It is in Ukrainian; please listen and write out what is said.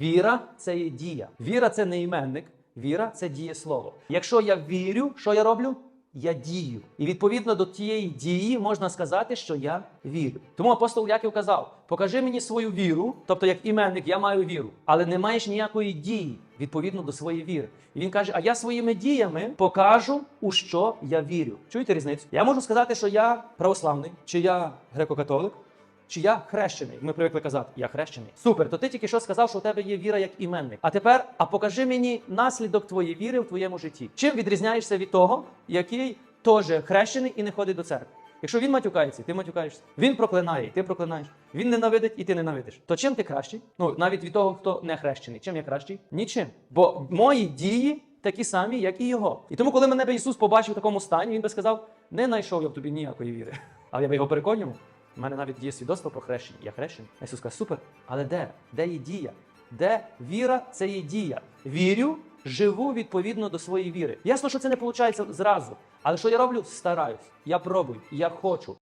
Віра це є дія. Віра це не іменник, віра це дієслово. Якщо я вірю, що я роблю? Я дію. І відповідно до тієї дії можна сказати, що я вірю. Тому апостол Яків казав: покажи мені свою віру, тобто як іменник, я маю віру, але не маєш ніякої дії відповідно до своєї віри. І він каже: А я своїми діями покажу, у що я вірю. Чуєте різницю? Я можу сказати, що я православний, чи я греко-католик, чи я хрещений? Ми привикли казати, я хрещений. Супер, то ти тільки що сказав, що у тебе є віра як іменник. А тепер, а покажи мені наслідок твоєї віри в твоєму житті. Чим відрізняєшся від того, який теж хрещений і не ходить до церкви? Якщо він матюкається, ти матюкаєшся. Він проклинає, ти проклинаєш. Він ненавидить, і ти ненавидиш. То чим ти кращий? Ну навіть від того, хто не хрещений. Чим я кращий? Нічим. Бо мої дії такі самі, як і його. І тому, коли мене би Ісус побачив в такому стані, він би сказав: не знайшов я в тобі ніякої віри. Але я би його переконував. У мене навіть є свідоцтво про хрещення. Я хрещений. А Ісус каже, супер. Але де? Де є дія? Де віра це є дія. Вірю, живу відповідно до своєї віри. Ясно, що це не виходить зразу. Але що я роблю? Стараюсь. Я пробую, я хочу.